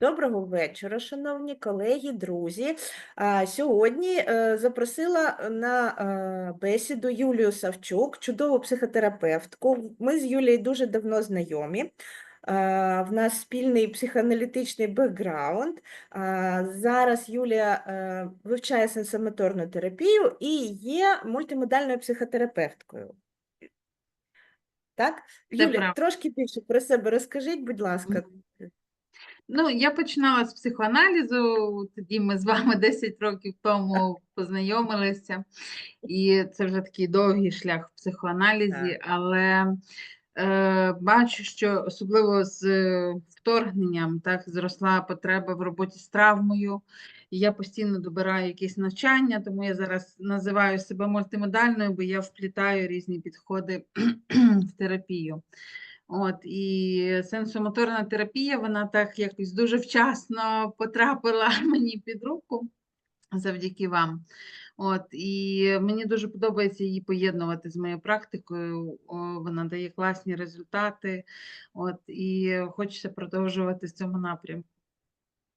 Доброго вечора, шановні колеги, друзі. Сьогодні е, запросила на е, бесіду Юлію Савчук, чудову психотерапевтку. Ми з Юлією дуже давно знайомі. В нас спільний психоаналітичний бекграунд. Зараз Юлія е, вивчає сенсомоторну терапію і є мультимодальною психотерапевткою. Так? Юлія, трошки більше про себе розкажіть, будь ласка. Ну, я починала з психоаналізу, тоді ми з вами 10 років тому познайомилися, і це вже такий довгий шлях в психоаналізі, але е, бачу, що особливо з е, вторгненням так зросла потреба в роботі з травмою. І я постійно добираю якісь навчання, тому я зараз називаю себе мультимодальною, бо я вплітаю різні підходи в терапію. От, і сенсомоторна терапія, вона так якось дуже вчасно потрапила мені під руку завдяки вам. От, і мені дуже подобається її поєднувати з моєю практикою. Вона дає класні результати. От, і хочеться продовжувати в цьому напрямку.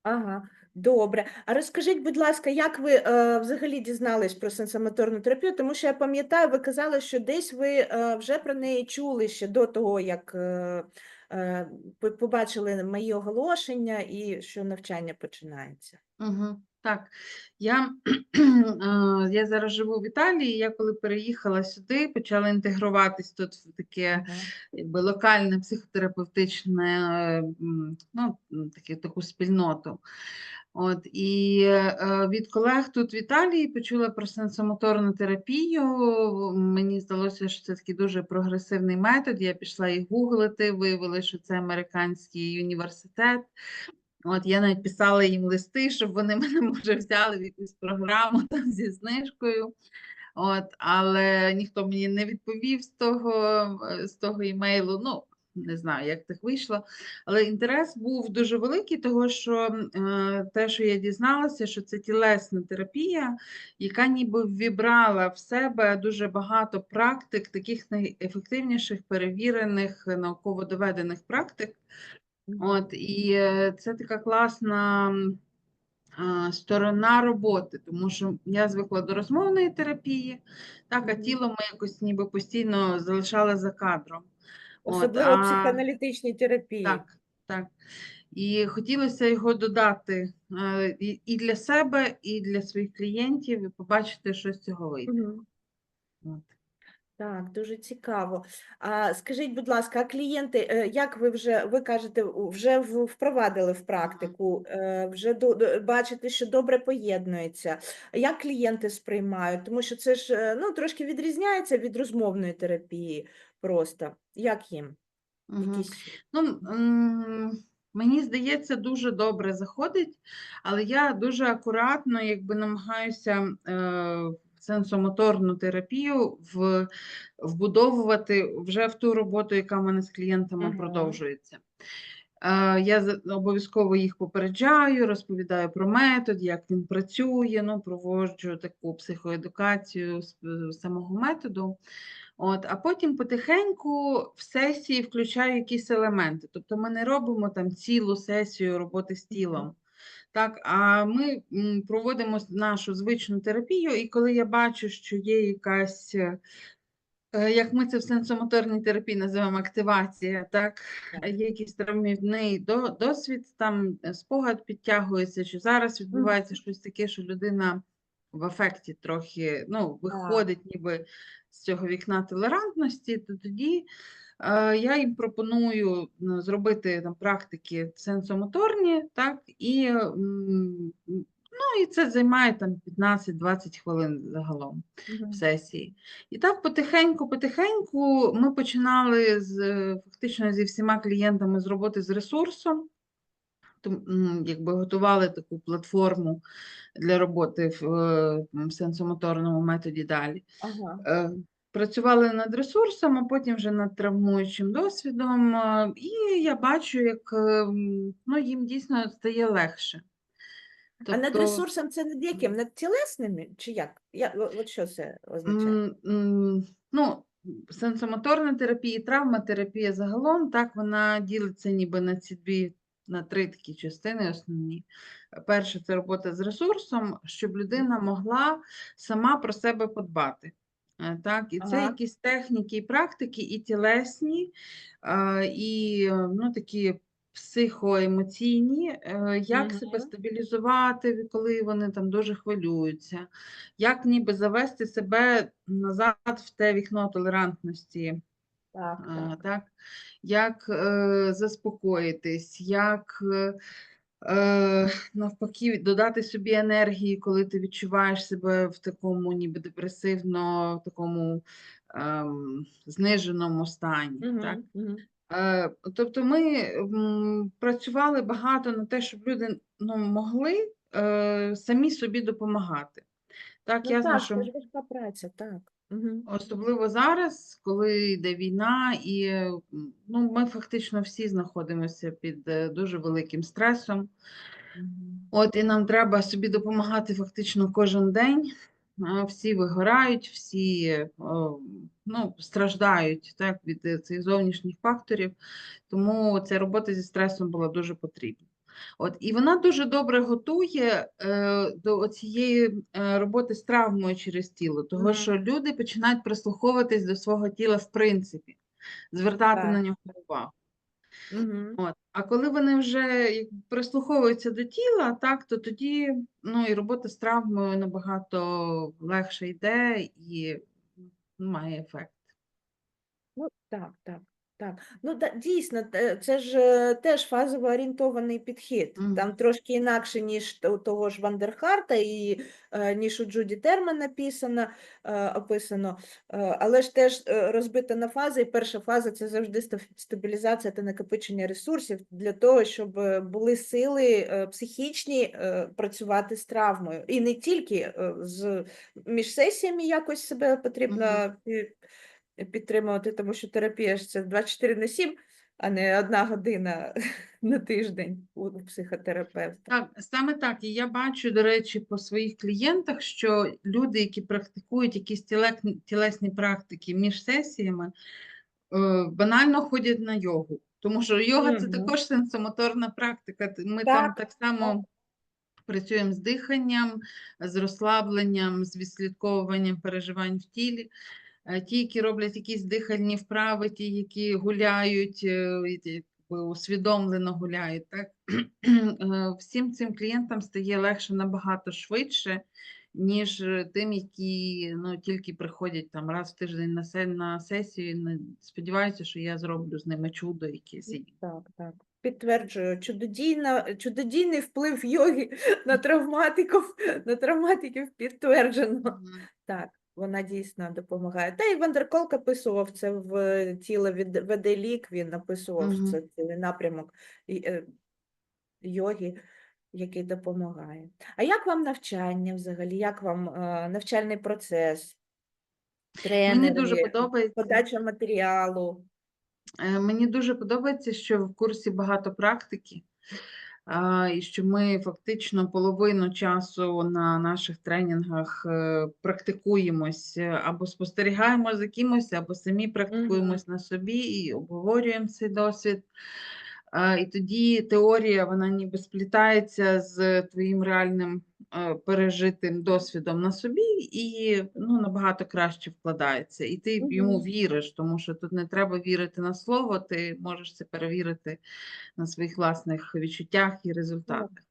Ага, добре. А розкажіть, будь ласка, як ви е, взагалі дізнались про сенсомоторну терапію? Тому що я пам'ятаю, ви казали, що десь ви е, вже про неї чули ще до того, як е, е, побачили мої оголошення і що навчання починається. Угу. Так, я, е, я зараз живу в Італії. Я коли переїхала сюди, почала інтегруватись тут в таке якби локальне психотерапевтичне, е, ну, таке, таку спільноту. От, і е, від колег тут в Італії почула про сенсомоторну терапію. Мені здалося, що це такий дуже прогресивний метод. Я пішла їх гуглити, виявила, що це американський університет. От я навіть писала їм листи, щоб вони мене може взяли в якусь програму там зі знижкою. От, але ніхто мені не відповів з того, е, з того імейлу. Ну, не знаю, як так вийшло. Але інтерес був дуже великий, того що е, те, що я дізналася, що це тілесна терапія, яка ніби вібрала в себе дуже багато практик, таких найефективніших, перевірених, науково доведених практик. От, і це така класна сторона роботи, тому що я звикла до розмовної терапії, так, а тіло ми якось ніби постійно залишали за кадром. Особливо в а, психоаналітичній терапії. так, так. І хотілося його додати і, для себе, і для своїх клієнтів, і побачити, що з цього вийде. Мгм. От. Так, дуже цікаво. А скажіть, будь ласка, а клієнти, е, як ви вже ви кажете, вже впровадили в практику, е, вже до, бачите, що добре поєднується. Як клієнти сприймають? Тому що це ж е, ну, трошки відрізняється від розмовної терапії просто. Як їм? Якісь... Ну, мені здається, дуже добре заходить, але я дуже акуратно якби намагаюся е, сенсомоторну терапію в, вбудовувати вже в ту роботу, яка в мене з клієнтами Ага. продовжується. Е, Я обов'язково їх попереджаю, розповідаю про метод, як він працює, ну, проводжу таку психоедукацію з самого методу. От, а потім потихеньку в сесії включаю якісь елементи. Тобто ми не робимо там цілу сесію роботи з тілом. Так, а ми проводимо нашу звичну терапію, і коли я бачу, що є якась, е, е, як ми це в сенсомоторній терапії називаємо активація, так, е, є якийсь травмівний досвід, там спогад підтягується, що зараз відбувається щось таке, що людина в ефекті трохи ну, виходить ніби з цього вікна толерантності, то тоді я їм пропоную ну, зробити там практики сенсомоторні, так, і, ну, і це займає там 15-20 хвилин загалом в сесії. І так потихеньку, потихеньку ми починали з е, фактично зі всіма клієнтами з роботи з ресурсом. Якби готували таку платформу для роботи в е, сенсомоторному методі далі. Ага. Працювали над ресурсом, а потім вже над травмуючим досвідом. І я бачу, як е, ну, їм дійсно стає легше. А над Тобто, ресурсом це над яким? Над тілесними? Чи як? Я, от що це означає? ну, сенсомоторна терапія, травматерапія загалом, так, вона ділиться ніби на ці дві на три такі частини основні. Перше це робота з ресурсом, щоб людина могла сама про себе подбати. Е, Так, і це Ага. якісь техніки і практики, і тілесні, е, і е, ну, такі психоемоційні, як себе стабілізувати, коли вони там дуже хвилюються, як ніби завести себе назад в те вікно толерантності, Так, так. так? як е, заспокоїтись, як навпаки додати собі енергії, коли ти відчуваєш себе в такому ніби депресивно, в такому ем, зниженому стані. Так? Мгм, мгм. Е, Тобто ми м, працювали багато на те, щоб люди ну, могли е, самі собі допомагати. Так, Ну ясно, так, що це ж важка праця, так. Мгм. особливо зараз, коли йде війна, і ну, ми фактично всі знаходимося під е, дуже великим стресом. Мгм. От і нам треба собі допомагати фактично кожен день. А, Всі вигорають, всі е, ну, страждають так, від е, цих зовнішніх факторів. Тому ця робота зі стресом була дуже потрібна. От, і вона дуже добре готує е, до цієї е, роботи з травмою через тіло, того Мгм. що люди починають прислуховуватись до свого тіла в принципі, звертати на нього увагу. Мгм. От. А коли вони вже прислуховуються до тіла, так, то тоді ну, і робота з травмою набагато легше йде і ну, має ефект. Ну, так, так, так. Ну, да, дійсно, те- це ж е, теж фазово орієнтований підхід. Там трошки інакше, ніж т- у того ж Вандерхарта і е, ніж у Джуді Терман написано, е, описано, е, але ж теж е, розбито на фази. І перша фаза це завжди ста- стабілізація та накопичення ресурсів для того, щоб е, були сили е, психічні е, працювати з травмою. І не тільки е, з між сесіями якось себе потрібно пі- підтримувати, тому що терапія ж це 24 на 7, а не одна година на тиждень у психотерапевта. Так, саме так. І я бачу, до речі, по своїх клієнтах, що люди, які практикують якісь тілесні, тілесні практики між сесіями, е, банально ходять на йогу. Тому що йога це також сенсомоторна практика. Ми Так, там так само працюємо з диханням, з розслабленням, з відслідковуванням переживань в тілі. Е, Ті, які роблять якісь дихальні вправи, ті, які гуляють, е, усвідомлено гуляють, так? Е, Всім цим клієнтам стає легше набагато швидше, ніж тим, які ну, тільки приходять там раз в тиждень на, на сесію, сподіваються, що я зроблю з ними чудо якесь. так, так. Підтверджую, чудодійна, чудодійний вплив йоги на травматиків, на травматиків підтверджено. Мгм. Так, вона дійсно допомагає. Та і Вандерколк описував це в тіло від Веделік, він описував Мгм. це цілий напрямок е, йоги, який допомагає. А як вам навчання взагалі? Як вам е, навчальний процес? Мені дуже подобається. подача матеріалу? Е, Мені дуже подобається, що в курсі багато практики, і що ми фактично половину часу на наших тренінгах е, практикуємось е, або спостерігаємо за кимось, або самі практикуємось на собі і обговорюємо цей досвід. І тоді теорія вона ніби сплітається з твоїм реальним пережитим досвідом на собі, і ну, набагато краще вкладається. І ти йому віриш, тому що тут не треба вірити на слово, ти можеш це перевірити на своїх власних відчуттях і результатах.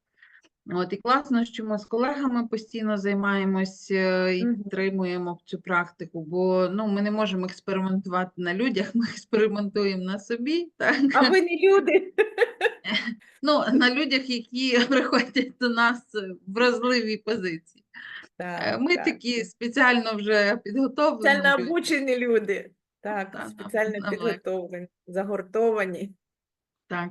От і класно, що ми з колегами постійно займаємось е, і підтримуємо цю практику, бо ну, ми не можемо експериментувати на людях, ми експериментуємо на собі. Так? А ви не люди? Ну, на людях, які приходять до нас в вразливій позиції. Е, Так, Ми так. такі спеціально вже підготовлені. Спеціально люди. обучені люди. Так, Та, нам- спеціально підготовлені, загортовані. Так.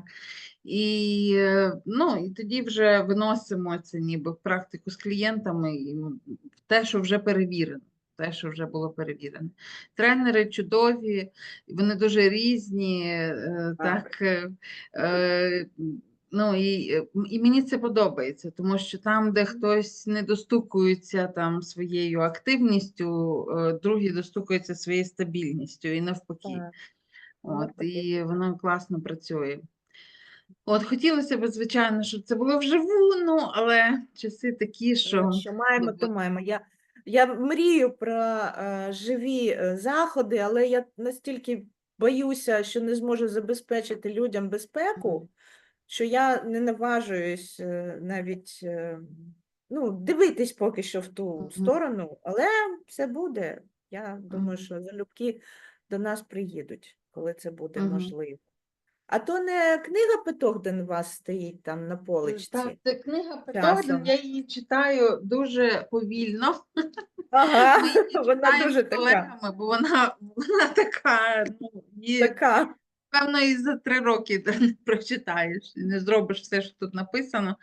І, е, ну, і тоді вже виносимо це ніби в практику з клієнтами і в те, що вже перевірено. Те, що вже було перевірено. Тренери чудові, вони дуже різні. е, Так. Так, ну, і, е, і мені це подобається, тому що там, де хтось не достукується там своєю активністю, е, другий достукується своєю стабільністю і навпаки. Так. От, і воно класно працює. От хотілося б, звичайно, щоб це було вживу, ну, але часи такі, що Що маємо, ну, то маємо. Я, я мрію про е, живі е, заходи, але я настільки боюся, що не зможу забезпечити людям безпеку, що я не наважуюсь е, навіть е, ну, дивитись поки що в ту сторону, але все буде. Я думаю, що залюбки до нас приїдуть, коли це буде можливо. А то не книга Петогден у вас стоїть там на Так, це книга. Петогден, я її читаю дуже повільно. Ага, Ми її вона дуже з така. бо вона, вона така, ну, її, Така. Певно, і за три роки не прочитаєш, не зробиш все, що тут написано.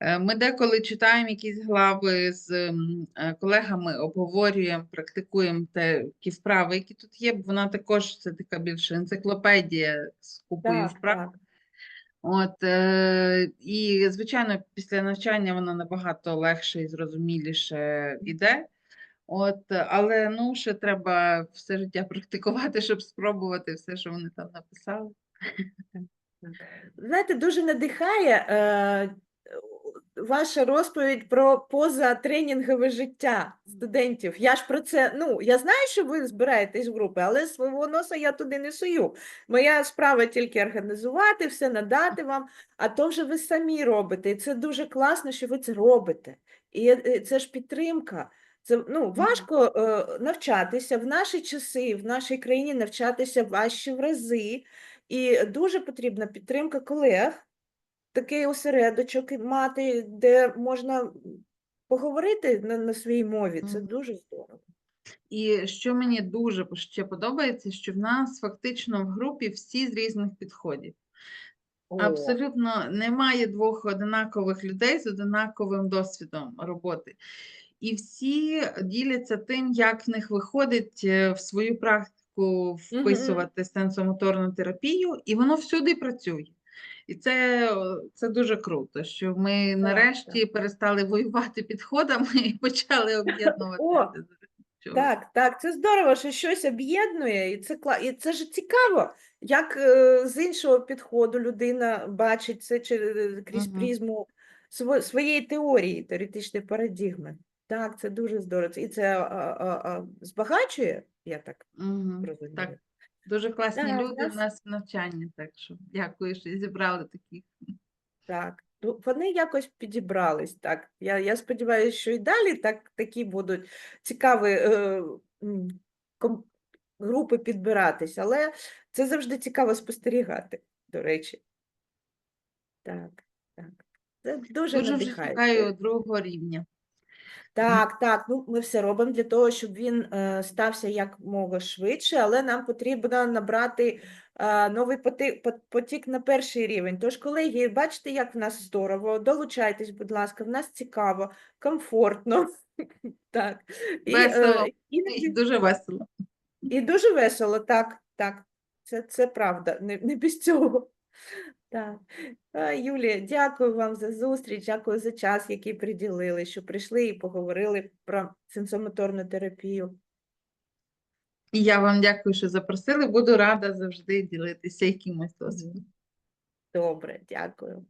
Е, Ми деколи читаємо якісь глави з е, колегами, обговорюємо, практикуємо те, ті вправи, які тут є, бо вона також це така більше енциклопедія з купою Так, вправ. так. От, е, і, звичайно, після навчання вона набагато легше і зрозуміліше іде. От, але ну, ще треба все життя практикувати, щоб спробувати все, що вони там написали. Знаєте, дуже надихає е, ваша розповідь про позатренінгове життя студентів. Я ж про це, ну, я знаю, що ви збираєтесь в групи, але свого носа я туди не сую. Моя справа тільки організувати, все надати вам, а то вже ви самі робите. І це дуже класно, що ви це робите. І е, це ж підтримка. Це ну, важко е, навчатися в наші часи, в нашій країні навчатися важче в рази. І дуже потрібна підтримка колег, такий осередочок мати, де можна поговорити на, на своїй мові. Це дуже здорово. І що мені дуже ще подобається, що в нас фактично в групі всі з різних підходів. О, Абсолютно немає двох одинакових людей з одинаковим досвідом роботи. І всі діляться тим, як в них виходить е, в свою практику вписувати сенсомоторну терапію, і воно всюди працює. І це, це дуже круто, що ми нарешті перестали воювати підходами і почали об'єднуватися. Так, так, це здорово, що щось об'єднує, і це кла... і це ж цікаво, як е, з іншого підходу людина бачить це чер- крізь Мгм. призму сво- своєї теорії, теоретичної парадигми. Так, це дуже здорово. І це а, а, а, збагачує, я так Мгм. розумію. Так, дуже класні Так, люди нас- в нас в навчанні, так що дякую, що зібрали таких. Так, ну, вони якось підібрались. Так, я, я сподіваюся, що і далі так такі будуть цікаві е, ком- групи підбиратись, але це завжди цікаво спостерігати, до речі. Так, так. Це дуже Дуже вже надихає. чекаю другого рівня. Так, так, ну ми все робимо для того, щоб він е, стався якмога швидше, але нам потрібно набрати е, новий потік, потік на перший рівень. Тож, колеги, бачите, як в нас здорово. Долучайтесь, будь ласка, в нас цікаво, комфортно. Так. Е, Весело. І Дуже весело. і дуже весело, так, так. Це, це правда, не, не без цього. Так. Юлія, дякую вам за зустріч, дякую за час, який приділили, що прийшли і поговорили про сенсомоторну терапію. І я вам дякую, що запросили. Буду рада завжди ділитися якимось досвідом. Добре, дякую.